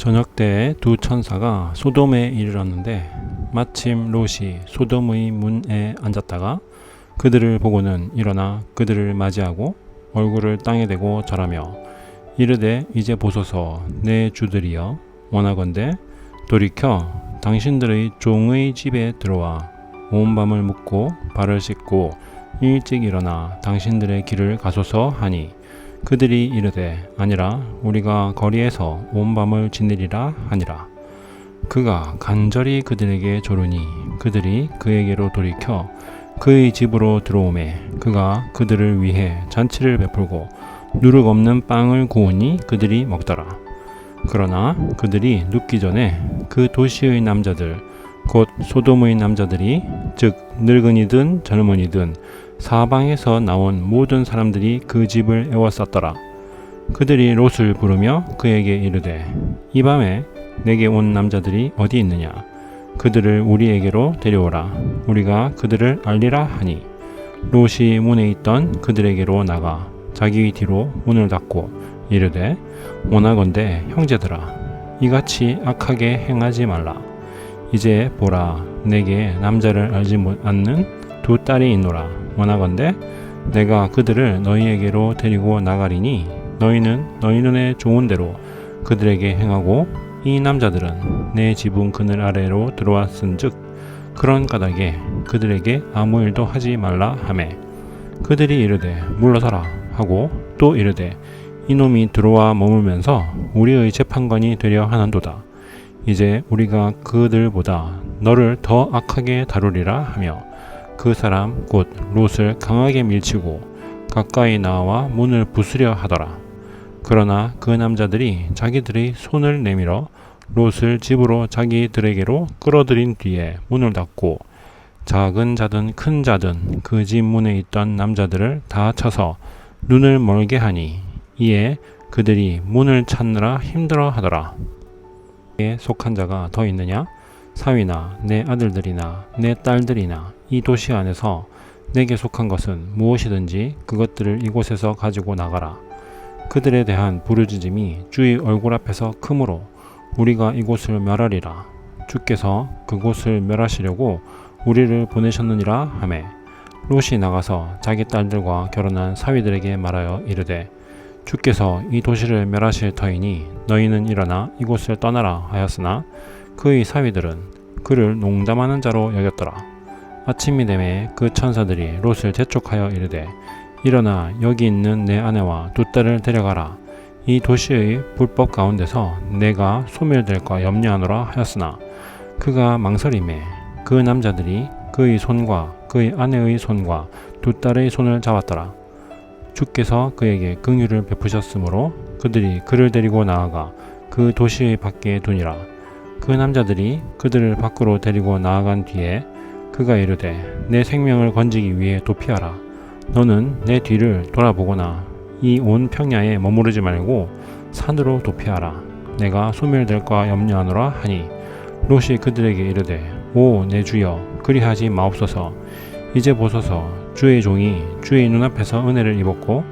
저녁 때 두 천사가 소돔에 이르렀는데 마침 롯이 소돔의 문에 앉았다가 그들을 보고는 일어나 그들을 맞이하고 얼굴을 땅에 대고 절하며 이르되 이제 보소서 내 주들이여. 원하건대 돌이켜 당신들의 종의 집에 들어와. 온 밤을 묵고 발을 씻고 일찍 일어나 당신들의 길을 가소서 하니 그들이 이르되 아니라 우리가 거리에서 온 밤을 지내리라 하니라. 그가 간절히 그들에게 조르니 그들이 그에게로 돌이켜 그의 집으로 들어오매 그가 그들을 위해 잔치를 베풀고 누룩 없는 빵을 구우니 그들이 먹더라. 그러나 그들이 눕기 전에 그 도시의 남자들 곧 소돔의 남자들이 즉 늙은이든 젊은이든 사방에서 나온 모든 사람들이 그 집을 에워쌌더라. 그들이 롯을 부르며 그에게 이르되 이 밤에 내게 온 남자들이 어디 있느냐? 그들을 우리에게로 데려오라. 우리가 그들을 알리라 하니. 롯이 문에 있던 그들에게로 나가 자기 뒤로 문을 닫고 이르되 원하건대 형제들아 이같이 악하게 행하지 말라. 이제 보라 내게 남자를 알지 못 않는 두 딸이 있노라 원하건대 내가 그들을 너희에게로 데리고 나가리니 너희는 너희 눈에 좋은 대로 그들에게 행하고 이 남자들은 내 지붕 그늘 아래로 들어왔은즉 그런 까닭에 그들에게 아무 일도 하지 말라 하매. 그들이 이르되 물러서라 하고 또 이르되 이놈이 들어와 머물면서 우리의 재판관이 되려 하는도다. 이제 우리가 그들보다 너를 더 악하게 다루리라 하며 그 사람 곧 롯을 강하게 밀치고 가까이 나와 문을 부수려 하더라. 그러나 그 남자들이 자기들의 손을 내밀어 롯을 집으로 자기들에게로 끌어들인 뒤에 문을 닫고 작은 자든 큰 자든 그 집 문에 있던 남자들을 다 쳐서 눈을 멀게 하니 이에 그들이 문을 찾느라 힘들어 하더라. 에 속한 자가 더 있느냐? 사위나 내 아들들이나 내 딸들이나 이 도시 안에서 내게 속한 것은 무엇이든지 그것들을 이곳에서 가지고 나가라. 그들에 대한 부르짖음이 주의 얼굴 앞에서 크므로 우리가 이곳을 멸하리라. 주께서 그곳을 멸하시려고 우리를 보내셨느니라 하매 롯이 나가서 자기 딸들과 결혼한 사위들에게 말하여 이르되 주께서 이 도시를 멸하실 터이니 너희는 일어나 이곳을 떠나라 하였으나 그의 사위들은 그를 농담하는 자로 여겼더라. 아침이 되매 그 천사들이 롯을 재촉하여 이르되 일어나 여기 있는 내 아내와 두 딸을 데려가라. 이 도시의 불법 가운데서 내가 소멸될까 염려하노라 하였으나 그가 망설임에 그 남자들이 그의 손과 그의 아내의 손과 두 딸의 손을 잡았더라. 주께서 그에게 긍휼을 베푸셨으므로 그들이 그를 데리고 나아가 그 도시의 밖에 두니라. 그 남자들이 그들을 밖으로 데리고 나아간 뒤에 그가 이르되 내 생명을 건지기 위해 도피하라. 너는 내 뒤를 돌아보거나 이 온 평야에 머무르지 말고 산으로 도피하라. 내가 소멸될까 염려하노라 하니 롯이 그들에게 이르되 오 내 주여 그리하지 마옵소서 이제 보소서 주의 종이 주의 눈앞에서 은혜를 입었고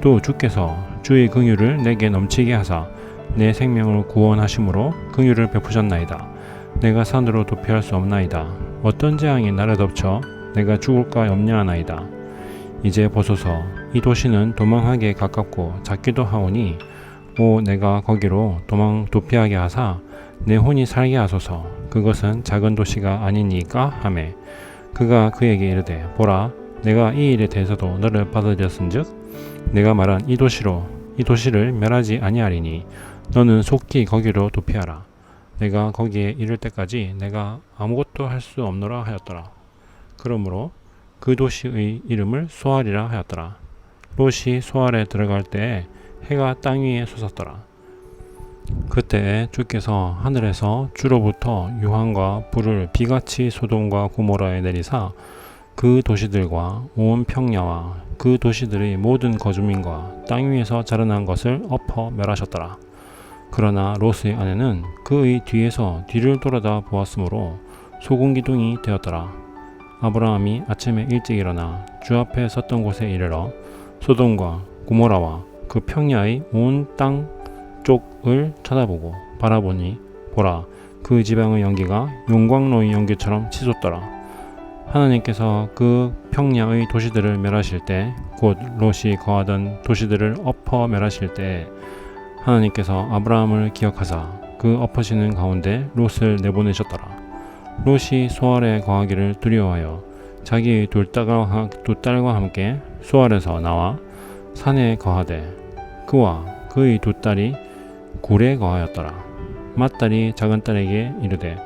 또 주께서 주의 긍휼을 내게 넘치게 하사 내 생명을 구원하심으로 긍휼을 베푸셨나이다. 내가 산으로 도피할 수 없나이다. 어떤 재앙이 나를 덮쳐 내가 죽을까 염려하나이다. 이제 보소서. 이 도시는 도망하기에 가깝고 작기도 하오니 오 내가 거기로 도망 도피하게 하사 내 혼이 살게 하소서. 그것은 작은 도시가 아니니까 하매. 그가 그에게 이르되 보라 내가 이 일에 대해서도 너를 받아들였은즉 내가 말한 이 도시로 이 도시를 멸하지 아니하리니 너는 속히 거기로 도피하라 내가 거기에 이를 때까지 내가 아무것도 할 수 없노라 하였더라. 그러므로 그 도시의 이름을 소알이라 하였더라. 롯이 소알에 들어갈 때에 해가 땅 위에 솟았더라. 그때 주께서 하늘에서 주로부터 유황과 불을 비같이 소돔과 고모라에 내리사 그 도시들과 온 평야와 그 도시들의 모든 거주민과 땅 위에서 자라난 것을 엎어 멸하셨더라. 그러나 롯의 아내는 그의 뒤에서 뒤를 돌아다 보았으므로 소금 기둥이 되었더라. 아브라함이 아침에 일찍 일어나 주 앞에 섰던 곳에 이르러 소돔과 고모라와 그 평야의 온땅 그쪽을 쳐다보고 바라보니 보라 그 지방의 연기가 용광로의 연기처럼 치솟더라. 하나님께서 그 평야의 도시들을 멸하실 때 곧 롯이 거하던 도시들을 엎어 멸하실 때 하나님께서 아브라함을 기억하사 그 엎으시는 가운데 롯을 내보내셨더라. 롯이 소알에 거하기를 두려워하여 자기의 딸과 함께 소알에서 나와 산에 거하되 그와 그의 두 딸이 굴에 거하였더라. 맏딸이 작은 딸에게 이르되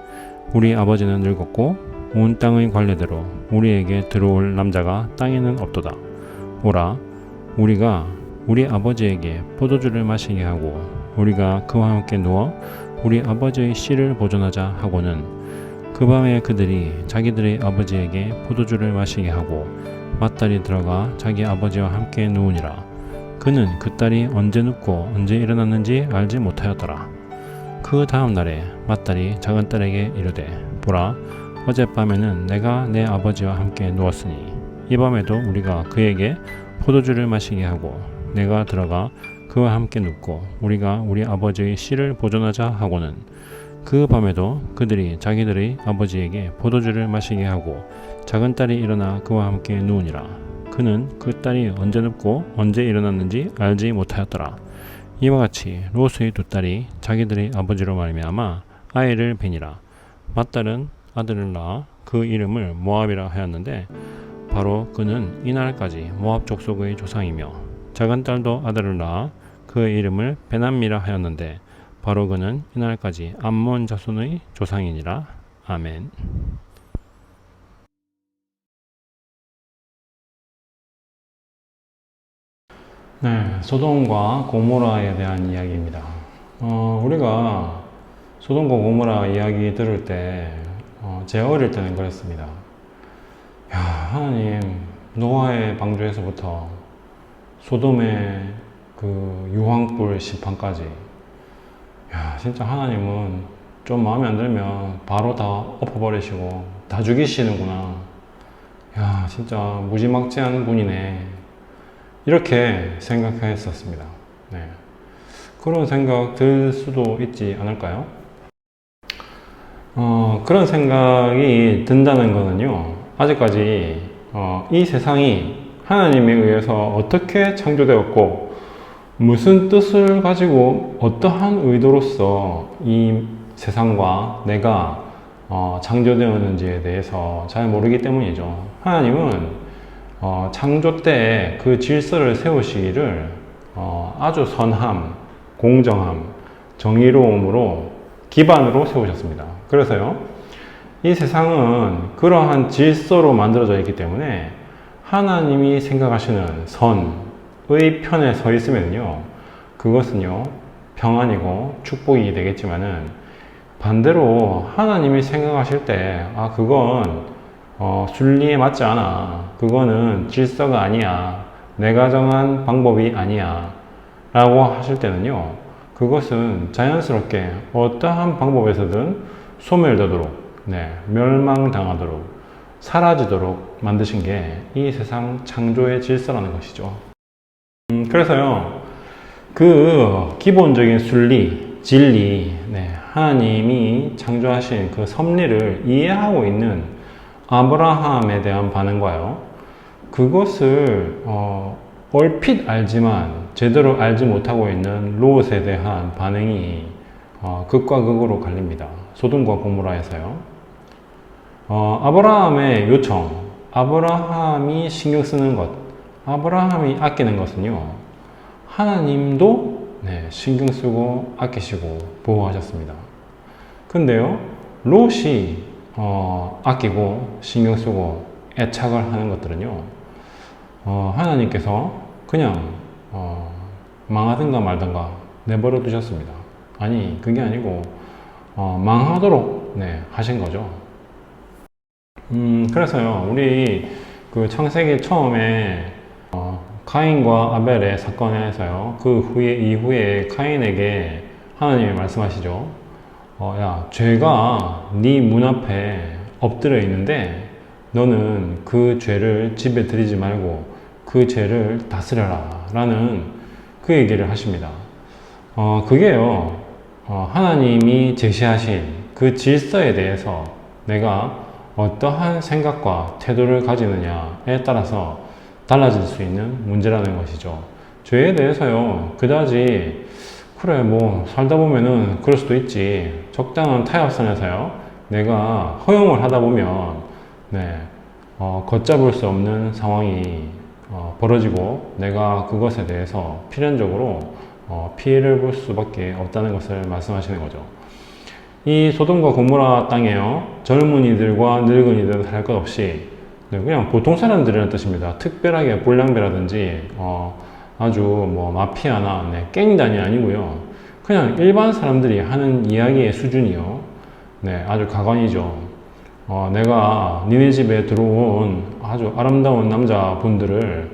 우리 아버지는 늙었고 온 땅의 관례대로 우리에게 들어올 남자가 땅에는 없도다. 오라 우리가 우리 아버지에게 포도주를 마시게 하고 우리가 그와 함께 누워 우리 아버지의 씨를 보존하자 하고는 그 밤에 그들이 자기들의 아버지에게 포도주를 마시게 하고 맏딸이 들어가 자기 아버지와 함께 누우니라. 그는 그 딸이 언제 눕고 언제 일어났는지 알지 못하였더라. 그 다음 날에 맏딸이 작은 딸에게 이르되 보라 어젯밤에는 내가 내 아버지와 함께 누웠으니 이 밤에도 우리가 그에게 포도주를 마시게 하고 내가 들어가 그와 함께 눕고 우리가 우리 아버지의 씨를 보존하자 하고는 그 밤에도 그들이 자기들의 아버지에게 포도주를 마시게 하고 작은 딸이 일어나 그와 함께 누우니라. 그는 그 딸이 언제 눕고 언제 일어났는지 알지 못하였더라. 이와 같이 롯의 두 딸이 자기들의 아버지로 말미암아 아이를 베니라. 맏딸은 아들을 낳아 그 이름을 모압이라 하였는데 바로 그는 이날까지 모압 족속의 조상이며 작은 딸도 아들을 낳아 그의 이름을 베남미라 하였는데 바로 그는 이날까지 암몬 자손의 조상이니라 아멘. 네, 소돔과 고모라에 대한 이야기입니다. 어, 우리가 소돔과 고모라 이야기 들을 때, 어, 제 어릴 때는 그랬습니다. 야, 하나님, 노아의 방주에서부터 소돔의 그 유황불 심판까지. 야, 진짜 하나님은 좀 마음에 안 들면 바로 다 엎어버리시고 다 죽이시는구나. 야, 진짜 무지막지한 분이네. 이렇게 생각했었습니다. 네. 그런 생각 들 수도 있지 않을까요? 어, 그런 생각이 든다는 거는요, 아직까지 어, 이 세상이 하나님에 의해서 어떻게 창조되었고, 무슨 뜻을 가지고 어떠한 의도로서 이 세상과 내가 어, 창조되었는지에 대해서 잘 모르기 때문이죠. 하나님은 어, 창조 때 그 질서를 세우시기를 어, 아주 선함, 공정함, 정의로움으로 기반으로 세우셨습니다. 그래서요, 이 세상은 그러한 질서로 만들어져 있기 때문에 하나님이 생각하시는 선의 편에 서 있으면요, 그것은요, 평안이고 축복이 되겠지만은 반대로 하나님이 생각하실 때, 아, 그건 어, 순리에 맞지 않아. 그거는 질서가 아니야. 내가 정한 방법이 아니야. 라고 하실 때는요, 그것은 자연스럽게 어떠한 방법에서든 소멸되도록, 네, 멸망당하도록, 사라지도록 만드신 게 이 세상 창조의 질서라는 것이죠. 음, 그래서요, 그 기본적인 순리, 진리, 네, 하나님이 창조하신 그 섭리를 이해하고 있는 아브라함에 대한 반응과요. 그것을 어, 얼핏 알지만 제대로 알지 못하고 있는 롯에 대한 반응이 어, 극과 극으로 갈립니다. 소돔과 고모라에서요. 어, 아브라함의 요청, 아브라함이 신경 쓰는 것, 아브라함이 아끼는 것은요. 하나님도 네, 신경 쓰고 아끼시고 보호하셨습니다. 근데요, 롯이 어, 아끼고 신경 쓰고 애착을 하는 것들은요, 어, 하나님께서 그냥 어, 망하든가 말든가 내버려 두셨습니다. 아니 그게 아니고 어, 망하도록 네, 하신 거죠. 음, 그래서요, 우리 그 창세기 처음에 어, 카인과 아벨의 사건에서요, 그 후에 이후에 카인에게 하나님이 말씀하시죠. 어, 야, 죄가 네 문 앞에 엎드려 있는데 너는 그 죄를 집에 들이지 말고 그 죄를 다스려라 라는 그 얘기를 하십니다. 어, 그게요, 어, 하나님이 제시하신 그 질서에 대해서 내가 어떠한 생각과 태도를 가지느냐에 따라서 달라질 수 있는 문제라는 것이죠. 죄에 대해서요, 그다지, 그래, 뭐, 살다 보면은 그럴 수도 있지. 적당한 타협선에서요, 내가 허용을 하다 보면, 네, 어, 걷잡을 수 없는 상황이 어, 벌어지고 내가 그것에 대해서 필연적으로 어, 피해를 볼 수밖에 없다는 것을 말씀하시는 거죠. 이 소돔과 고모라 땅에요 젊은이들과 늙은이들 할것 없이 네, 그냥 보통 사람들이라는 뜻입니다. 특별하게 불량배라든지 어, 아주 뭐 마피아나 네, 깽단이 아니고요. 그냥 일반 사람들이 하는 이야기의 수준이요. 네, 아주 가관이죠. 어, 내가 니네 집에 들어온 아주 아름다운 남자분들을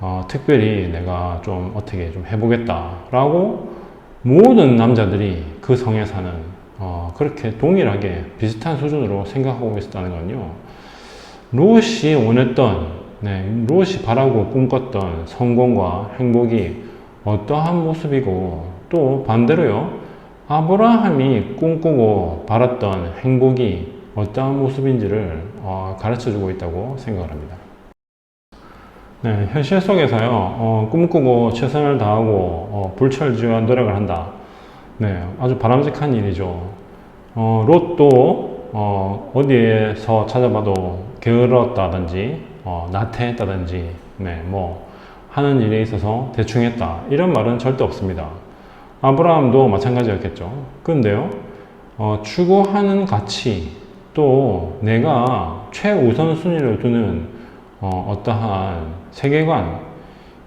어, 특별히 내가 좀 어떻게 좀 해보겠다라고 모든 남자들이 그 성에 사는 어, 그렇게 동일하게 비슷한 수준으로 생각하고 있었다는 건요. 롯이 원했던, 네, 롯이 바라고 꿈꿨던 성공과 행복이 어떠한 모습이고 또 반대로요. 아브라함이 꿈꾸고 바랐던 행복이 어떠한 모습인지를 어, 가르쳐 주고 있다고 생각을 합니다. 네, 현실 속에서요, 어, 꿈꾸고 최선을 다하고 어, 불철주야 노력을 한다. 네, 아주 바람직한 일이죠. 어, 롯도 어, 어디에서 찾아봐도 게을렀다든지 어, 나태했다든지 네, 뭐 하는 일에 있어서 대충 했다. 이런 말은 절대 없습니다. 아브라함도 마찬가지였겠죠. 근데요, 어, 추구하는 가치, 또 내가 최우선 순위를 두는 어, 떠한 세계관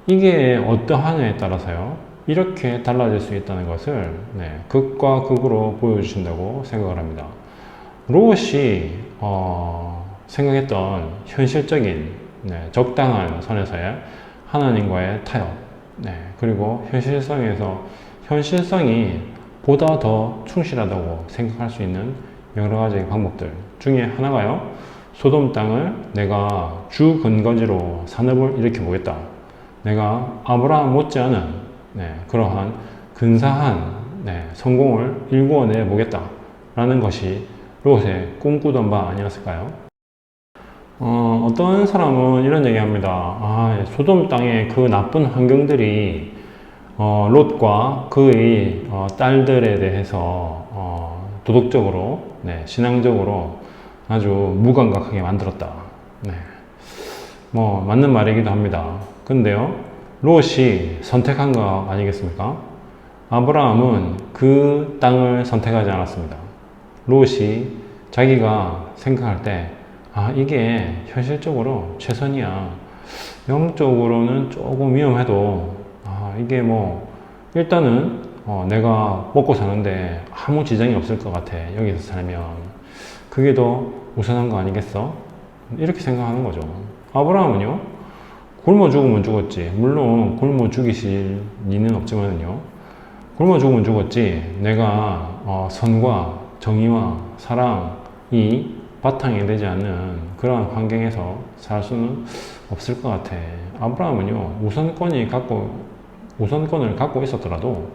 이게 어떠하냐에 따라서요 이렇게 달라질 수 있다는 것을 네, 극과 극으로 보여주신다고 생각을 합니다. 롯이 어, 생각했던 현실적인 네, 적당한 선에서의 하나님과의 타협 네, 그리고 현실성에서 현실성이 보다 더 충실하다고 생각할 수 있는 여러 가지 방법들 중에 하나가요. 소돔 땅을 내가 주 근거지로 산업을 일으켜 보겠다. 내가 아브라함 못지않은 네, 그러한 근사한 네, 성공을 일구어내 보겠다. 라는 것이 롯의 꿈꾸던 바 아니었을까요? 어, 어떤 사람은 이런 얘기 합니다. 아, 소돔 땅의 그 나쁜 환경들이 어, 롯과 그의 어, 딸들에 대해서 어, 도덕적으로 네, 신앙적으로 아주 무감각하게 만들었다. 네. 뭐, 맞는 말이기도 합니다. 근데요, 롯이 선택한 거 아니겠습니까? 아브라함은 그 땅을 선택하지 않았습니다. 롯이 자기가 생각할 때, 아, 이게 현실적으로 최선이야. 영적으로는 조금 위험해도, 아, 이게 뭐, 일단은 어, 내가 먹고 사는데 아무 지장이 없을 것 같아. 여기서 살면. 그게 더 우선한 거 아니겠어? 이렇게 생각하는 거죠. 아브라함은요, 굶어 죽으면 죽었지. 물론 굶어 죽이실 리는 없지만요. 굶어 죽으면 죽었지. 내가 어, 선과 정의와 사랑이 바탕이 되지 않는 그런 환경에서 살 수는 없을 것 같아. 아브라함은요, 우선권이 갖고, 우선권을 갖고 있었더라도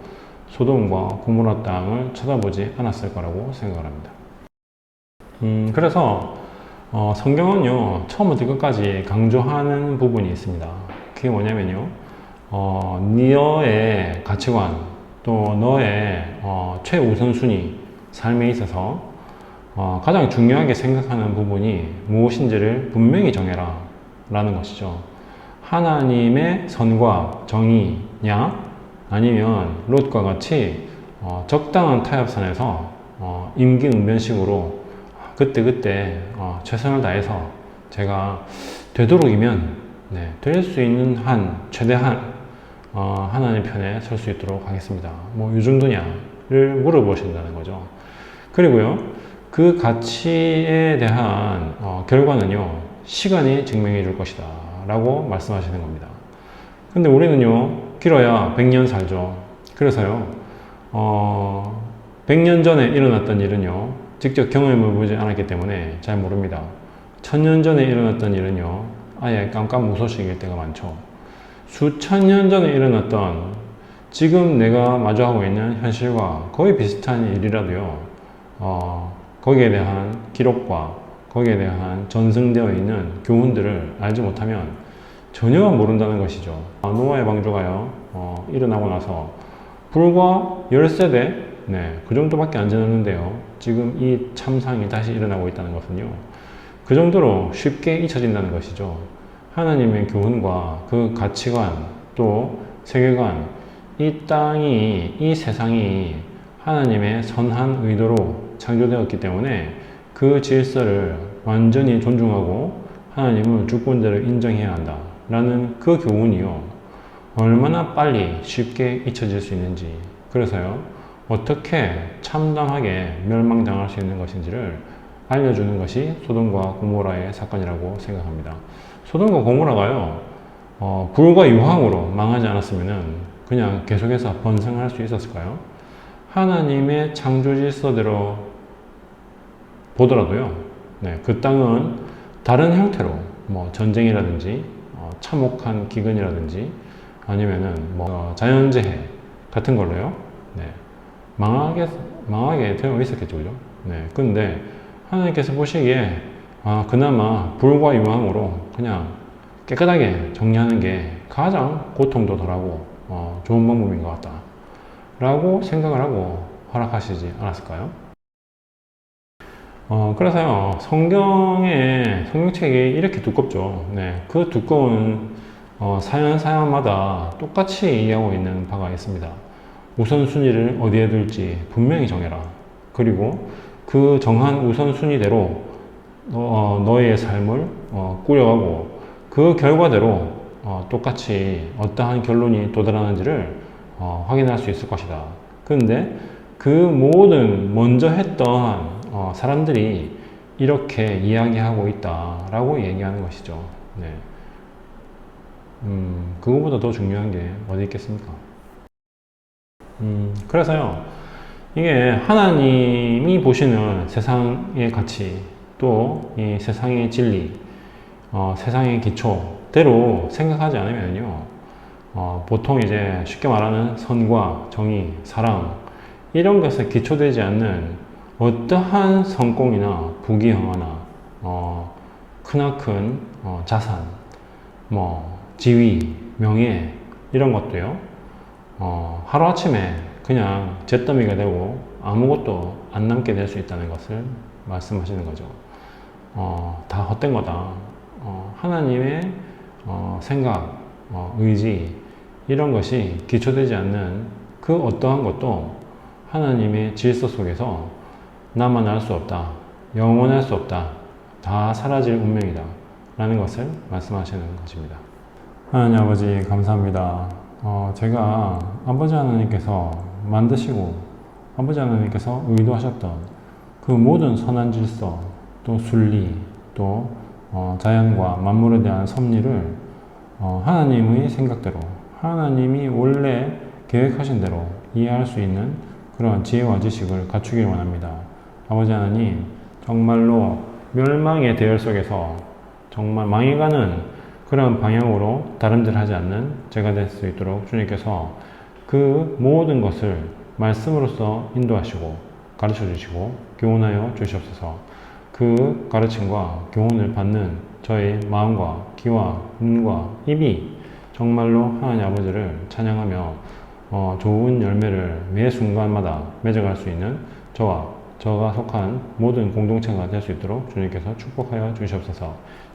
소돔과 고모라 땅을 쳐다보지 않았을 거라고 생각을 합니다. 음, 그래서 어, 성경은요 처음부터 끝까지 강조하는 부분이 있습니다. 그게 뭐냐면요, 어, 너의 가치관 또 너의 어, 최우선순위 삶에 있어서 어, 가장 중요하게 생각하는 부분이 무엇인지를 분명히 정해라 라는 것이죠. 하나님의 선과 정의냐 아니면 롯과 같이 어, 적당한 타협선에서 어, 임기응변식으로 그때 그때 어, 최선을 다해서 제가 되도록이면 네, 될 수 있는 한 최대한 어, 하나님 편에 설 수 있도록 하겠습니다. 뭐 이 정도냐를 물어보신다는 거죠. 그리고요 그 가치에 대한 어, 결과는요 시간이 증명해 줄 것이다 라고 말씀하시는 겁니다. 근데 우리는요 길어야 100년 살죠. 그래서요, 어, 100년 전에 일어났던 일은요, 직접 경험해 보지 않았기 때문에 잘 모릅니다. 1000년 전에 일어났던 일은요, 아예 깜깜무소식일 때가 많죠. 수천 년 전에 일어났던 지금 내가 마주하고 있는 현실과 거의 비슷한 일이라도요, 어, 거기에 대한 기록과 거기에 대한 전승되어 있는 교훈들을 알지 못하면 전혀 모른다는 것이죠. 아, 노아의 방주가요, 어, 일어나고 나서 불과 10세대, 네, 그 정도밖에 안 지났는데요. 지금 이 참상이 다시 일어나고 있다는 것은요. 그 정도로 쉽게 잊혀진다는 것이죠. 하나님의 교훈과 그 가치관 또 세계관, 이 땅이, 이 세상이 하나님의 선한 의도로 창조되었기 때문에 그 질서를 완전히 존중하고 하나님은 주권자를 인정해야 한다. 라는 그 교훈이요. 얼마나 빨리 쉽게 잊혀질 수 있는지. 그래서요. 어떻게 참담하게 멸망당할 수 있는 것인지를 알려주는 것이 소돔과 고모라의 사건이라고 생각합니다. 소돔과 고모라가요, 어, 불과 유황으로 망하지 않았으면 그냥 계속해서 번성할 수 있었을까요? 하나님의 창조 질서대로 보더라도요, 네, 그 땅은 다른 형태로 뭐 전쟁이라든지 어, 참혹한 기근이라든지 아니면은 뭐 어, 자연재해 같은 걸로요, 네, 망하게 망하게 되어 있었겠죠, 그죠? 네, 근데 하나님께서 보시기에 아, 그나마 불과 유황으로 그냥 깨끗하게 정리하는 게 가장 고통도 덜하고 어, 좋은 방법인 것 같다. 라고 생각을 하고 허락하시지 않았을까요? 어, 그래서요, 성경의, 성경책이 이렇게 두껍죠. 네, 그 두꺼운 어, 사연 사연마다 똑같이 얘기하고 있는 바가 있습니다. 우선순위를 어디에 둘지 분명히 정해라. 그리고 그 정한 우선순위대로 어, 너의 삶을 어, 꾸려가고 그 결과대로 어, 똑같이 어떠한 결론이 도달하는지를 어, 확인할 수 있을 것이다. 그런데 그 모든 먼저 했던 어, 사람들이 이렇게 이야기하고 있다라고 얘기하는 것이죠. 네. 음, 그거보다 더 중요한 게 어디 있겠습니까? 음, 그래서요, 이게 하나님이 보시는 세상의 가치, 또 이 세상의 진리, 어, 세상의 기초대로 생각하지 않으면요, 어, 보통 이제 쉽게 말하는 선과 정의, 사랑, 이런 것에 기초되지 않는 어떠한 성공이나 부귀영화나, 어, 크나큰 어, 자산, 뭐, 지위, 명예, 이런 것도요, 어, 하루아침에 그냥 잿더미가 되고 아무것도 안 남게 될 수 있다는 것을 말씀하시는 거죠. 어, 다 헛된 거다. 어, 하나님의 어, 생각, 어, 의지, 이런 것이 기초되지 않는 그 어떠한 것도 하나님의 질서 속에서 나만 알 수 없다. 영원할 수 없다. 다 사라질 운명이다. 라는 것을 말씀하시는 것입니다. 하나님 아버지, 감사합니다. 어, 제가 아버지 하나님께서 만드시고 아버지 하나님께서 의도하셨던 그 모든 선한 질서, 또 순리, 또 어, 자연과 만물에 대한 섭리를 어, 하나님의 생각대로 하나님이 원래 계획하신 대로 이해할 수 있는 그런 지혜와 지식을 갖추길 원합니다. 아버지 하나님, 정말로 멸망의 대열 속에서 정말 망해가는 그런 방향으로 다른들 하지 않는 제가 될 수 있도록 주님께서 그 모든 것을 말씀으로써 인도하시고 가르쳐 주시고 교훈하여 주시옵소서. 그 가르침과 교훈을 받는 저의 마음과 귀와 눈과 입이 정말로 하나님 아버지를 찬양하며 어, 좋은 열매를 매 순간마다 맺어갈 수 있는 저와 저가 속한 모든 공동체가 될 수 있도록 주님께서 축복하여 주시옵소서